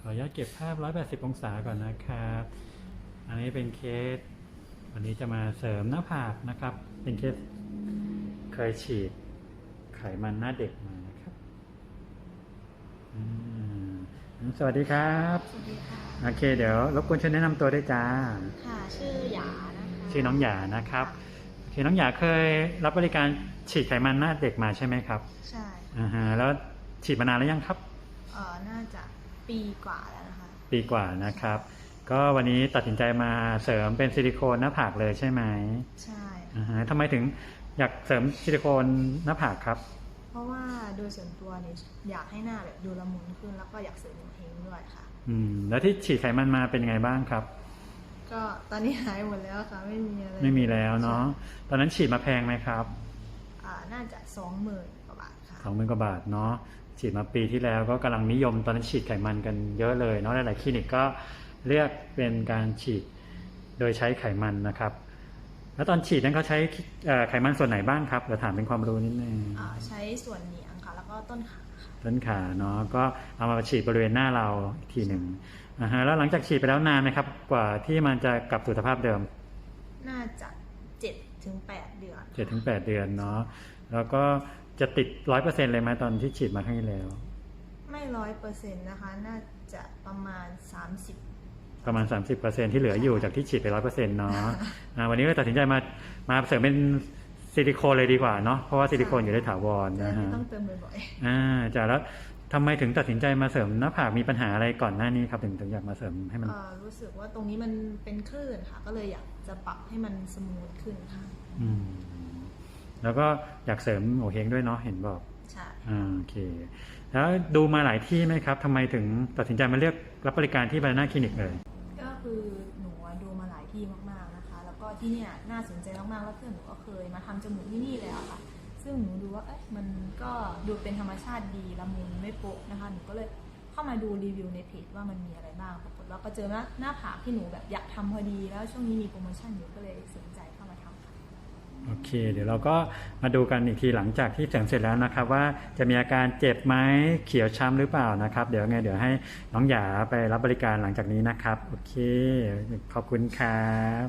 ขออนุญาตเก็บภาพ 180 องศาก่อนนะครับ อันนี้เป็นเคส วันนี้จะมาเสริมหน้าผากนะครับ เป็นเคสเคยฉีดไขมันหน้าเด็กมานะครับอืมสวัสดีครับ สวัสดีค่ะ โอเค เดี๋ยวรบกวนช่วยแนะนำตัวได้วยจ้า ค่ะ ชื่อหยานะคะชื่อน้องหยานะครับโอเคน้องหยาเคยรับบริการฉีดไขมันหน้าเด็กมาใช่ไหมครับ ใช่อ่าฮะแล้วฉีดมานานแล้วยังครับ เอ่อน่าจะ ปีกว่าแล้วนะคะ ปีกว่านะครับ ก็วันนี้ตัดสินใจมาเสริมเป็นซิลิโคนหน้าผากเลยใช่ไหมใช่อ่าฮะทำไมถึงอยากเสริมซิลิโคนหน้าผากครับ เพราะว่าโดยส่วนตัวเนี่ยอยากให้หน้าแบบดูละมุนขึ้นแล้วก็อยากเสริมเฮงด้วยค่ะ อืม แล้วที่ฉีดไขมันมาเป็นยังไงบ้างครับ ก็ตอนนี้หายหมดแล้วค่ะไม่มีอะไรไม่มีแล้วเนาะตอนนั้นฉีดมาแพงไหมครับ อ่าน่าจะสองหมื่นกว่าบาทค่ะ สองหมื่นกว่าบาทเนาะฉีดมาปีที่แล้วก็กำลังนิยมตอนนั้นฉีดไขมันกันเยอะเลยเนาะหลายๆคลินิกก็เลือกเป็นการฉีดโดยใช้ไขมันนะครับ แล้วตอนฉีดนั้นเขาใช้เอ่อไขมันส่วนไหนบ้างครับเดี๋ยวถามเป็นความรู้นิดนึงอ่าใช้ส่วนเหนียงค่ะแล้วก็ต้นขาค่ะต้นขาเนาะก็เอามาฉีดบริเวณหน้าเราอีกทีหนึ่งนะฮะแล้วหลังจากฉีดไปแล้วนานไหมครับ กว่าที่มันจะกลับสู่สภาพเดิม น่าจะเจ็ดถึงแปดเดือน7-8ถึงเดือนเนาะแล้วก็ จะติดร้อยเปอร์เซ็นต์เลยไหมตอนที่ฉีดมาครั้งที่แล้ว ไม่ร้อยเปอร์เซ็นต์นะคะ น่าจะประมาณสามสิบประมาณ 30%ที่เหลืออยู่จากที่ฉีดไปร้อยเปอร์เซ็นต์เนาะอ่าวันนี้ก็ตัดสินใจมามาเสริมเป็นซิลิโคนเลยดีกว่าเนาะเพราะว่าซิลิโคนอยู่ได้ถาวรจะนะไม่ฮะต้องเติมบ่อยๆอ่าจ้ะแล้วทำไมถึงตัดสินใจมาเสริมหน้าผากมีปัญหาอะไรก่อนหน้านี้ครับถึงถึงอยากมาเสริมให้มันเอ่อรู้สึกว่าตรงนี้มันเป็นคลื่นค่ะ ก็เลยอยากจะปรับให้มันสมูทขึ้นค่ะ อืม แล้วก็อยากเสริมโอเฮงด้วยเนาะเห็นบอกใช่อ่าโอเค แล้วดูมาหลายที่ไหมครับทำไมถึงตัดสินใจมาเลือกรับบริการที่บานาคลินิกเลย ก็คือหนูอะดูมาหลายที่มากๆนะคะ แล้วก็ที่เนี่ยน่าสนใจมากๆแล้วเพื่อนหนูก็เคยมาทำจมูกที่นี่แล้วค่ะ ซึ่งหนูดูว่าเอ๊ะมันก็ดูเป็นธรรมชาติดีละมุนไม่โป๊ะนะคะ หนูก็เลยเข้ามาดูรีวิวในเพจว่ามันมีอะไรบ้างปรากฏว่าก็เจอหน้าหน้าผากที่หนูแบบอยากทำพอดีแล้วช่วงนี้มีโปรโมชั่นอยู่ก็เลยสนใจเข้ามาทำค่ะ โอ เค เดี๋ยวเราก็มาดูกันอีกทีหลังจากที่เสริมเสร็จแล้วนะครับ ว่าจะมีอาการเจ็บไหมเขียวช้ำหรือเปล่านะครับ เดี๋ยวไงเดี๋ยวให้น้องหยาไปรับบริการหลังจากนี้นะครับ โอเค ขอบคุณครับ